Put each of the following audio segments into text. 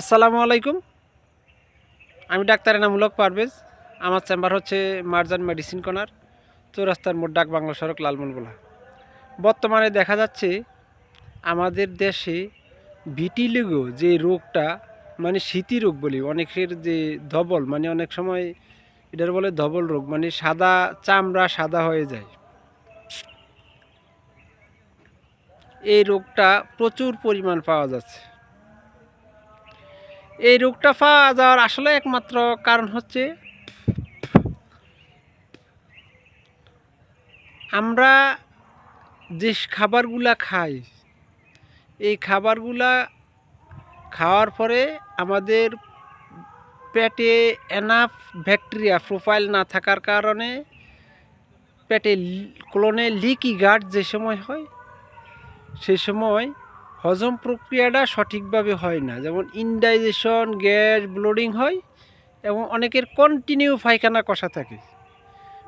আসসালামু আলাইকুম। আমি ডাক্তার এনামূলক পারভেজ। আমার চেম্বার হচ্ছে মার্জান মেডিসিন কর্নার, চৌরাস্তার মোট ডাক বাংলা সড়ক লালমনগোলা বর্তমানে দেখা যাচ্ছে আমাদের দেশে ভিটিলিগো যে রোগটা মানে শীতি রোগ বলি, অনেকের যে ধবল মানে অনেক সময় এটার বলে ধবল রোগ মানে সাদা চামড়া সাদা হয়ে যায়। এই রোগটা প্রচুর পরিমাণ পাওয়া যাচ্ছে। এই রোগটা পাওয়া যাওয়ার আসলে একমাত্র কারণ হচ্ছে আমরা যে খাবারগুলা খাই, এই খাবারগুলা খাওয়ার পরে আমাদের পেটে এনাফ ব্যাকটেরিয়া প্রোফাইল না থাকার কারণে পেটে ক্লোনে লিকি গার্ড যে সময় হয় সেই সময় হজম প্রক্রিয়াটা সঠিকভাবে হয় না। যেমন ইনডাইজেশন গ্যাস ব্লোডিং হয় এবং অনেকের কন্টিনিউ পায়খানা কষা থাকে।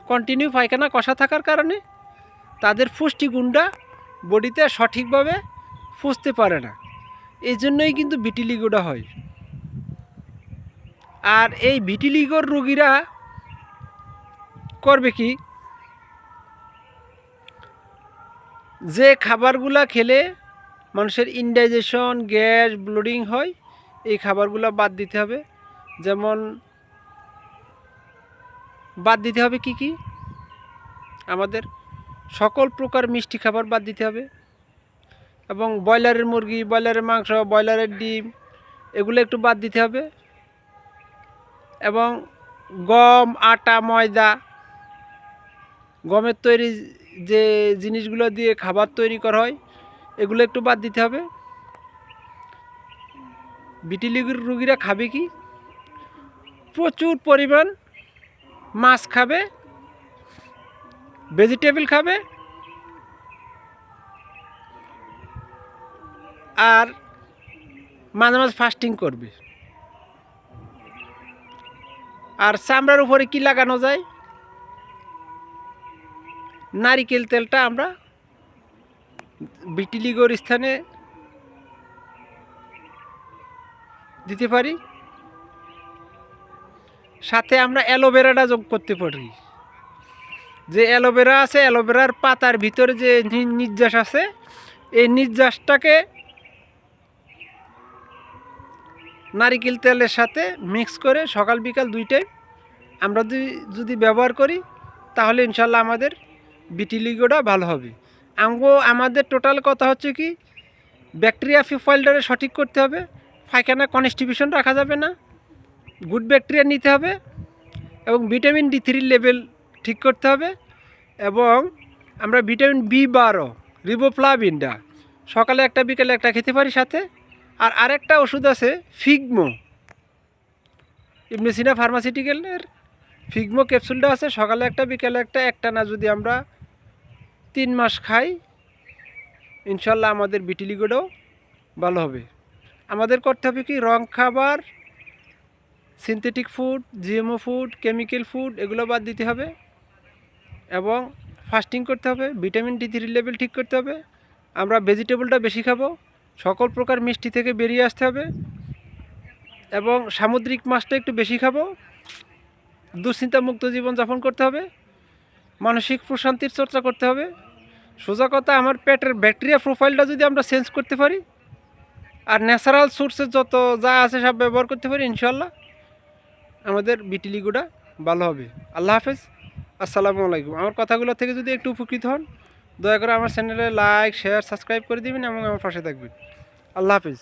কন্টিনিউ পায়খানা কষা থাকার কারণে তাদের পুষ্টিগুণটা বডিতে সঠিকভাবে ফুসতে পারে না। এই জন্যই কিন্তু ভিটিলিগোটা হয়। আর এই ভিটিলিগোর রোগীরা করবে কি? যে খাবারগুলা খেলে মানুষের ইনডাইজেশন গ্যাস ব্লোডিং হয়, এই খাবারগুলো বাদ দিতে হবে। যেমন, বাদ দিতে হবে কি কি? আমাদের সকল প্রকার মিষ্টি খাবার বাদ দিতে হবে। এবং ব্রয়লারের মুরগি, ব্রয়লারের মাংস, ব্রয়লারের ডিম, এগুলো একটু বাদ দিতে হবে। এবং গম, আটা, ময়দা, গমের তৈরি যে জিনিসগুলো দিয়ে খাবার তৈরি করা হয় এগুলো একটু বাদ দিতে হবে। বিটিলিগুর রুগীরা খাবে কি? প্রচুর পরিমাণ মাছ খাবে, ভেজিটেবল খাবে, আর মাঝে মাঝে ফাস্টিং করবে। আর চামড়ার উপরে কি লাগানো যায়? নারিকেল তেলটা আমরা বিটিলিগোর স্থানে দিতে পারি? সাথে আমরা অ্যালোভেরাটা যোগ করতে পারি। যে অ্যালোভেরা আছে, অ্যালোভেরার পাতার ভিতরে যে নির্যাস আছে, এই নির্যাসটাকে নারিকেল তেলের সাথে মিক্স করে সকাল বিকাল দুইটাই আমরা যদি ব্যবহার করি, তাহলে ইনশাল্লাহ আমাদের বিটিলিগোটা ভালো হবে। আমগো আমাদের টোটাল কথা হচ্ছে কি ব্যাকটেরিয়া ফিফাইলটারে সঠিক করতে হবে, পায়খানা কনস্টিবিউশন রাখা যাবে না গুড ব্যাকটেরিয়া নিতে হবে এবং ভিটামিন ডি থ্রির লেভেল ঠিক করতে হবে এবং আমরা ভিটামিন বি বারো রিবোফ্লাভিনটা সকালে একটা, বিকেলে একটা খেতে পারি সাথে। আর আরেকটা ওষুধ আছে ফিগমো ইমনেসিনা ফার্মাসিউটিক্যালের ফিগমো ক্যাপসুলটা আছে, সকালে একটা, বিকেলে একটা একটা না যদি আমরা তিন মাস খাই, ইনশাল্লাহ আমাদের বিটিলিগোটাও ভালো হবে। আমাদের করতে হবে কি, রং খাবার synthetic food GMO food chemical food এগুলো বাদ দিতে হবে এবং ফাস্টিং করতে হবে ভিটামিন ডি থ্রি লেভেল ঠিক করতে হবে। আমরা ভেজিটেবলটা বেশি খাব, সকল প্রকার মিষ্টি থেকে বেরিয়ে আসতে হবে এবং সামুদ্রিক মাছটা একটু বেশি খাব, দুশ্চিন্তামুক্ত জীবনযাপন করতে হবে, মানসিক প্রশান্তির চর্চা করতে হবে। সোজা কথা, আমার পেটের ব্যাকটেরিয়া প্রোফাইলটা যদি আমরা চেঞ্জ করতে পারি, আর ন্যাচারাল সোর্সের যত যা আছে সব ব্যবহার করতে পারি ইনশাল্লাহ আমাদের বিটিলিগুটা ভালো হবে। আল্লাহ হাফেজ। আসসালামু আলাইকুম। আমার কথাগুলো থেকে যদি একটু উপকৃত হন, দয়া করে আমার চ্যানেলে লাইক শেয়ার সাবস্ক্রাইব করে দিবেন এবং আমার পাশে থাকবেন। আল্লাহ হাফেজ।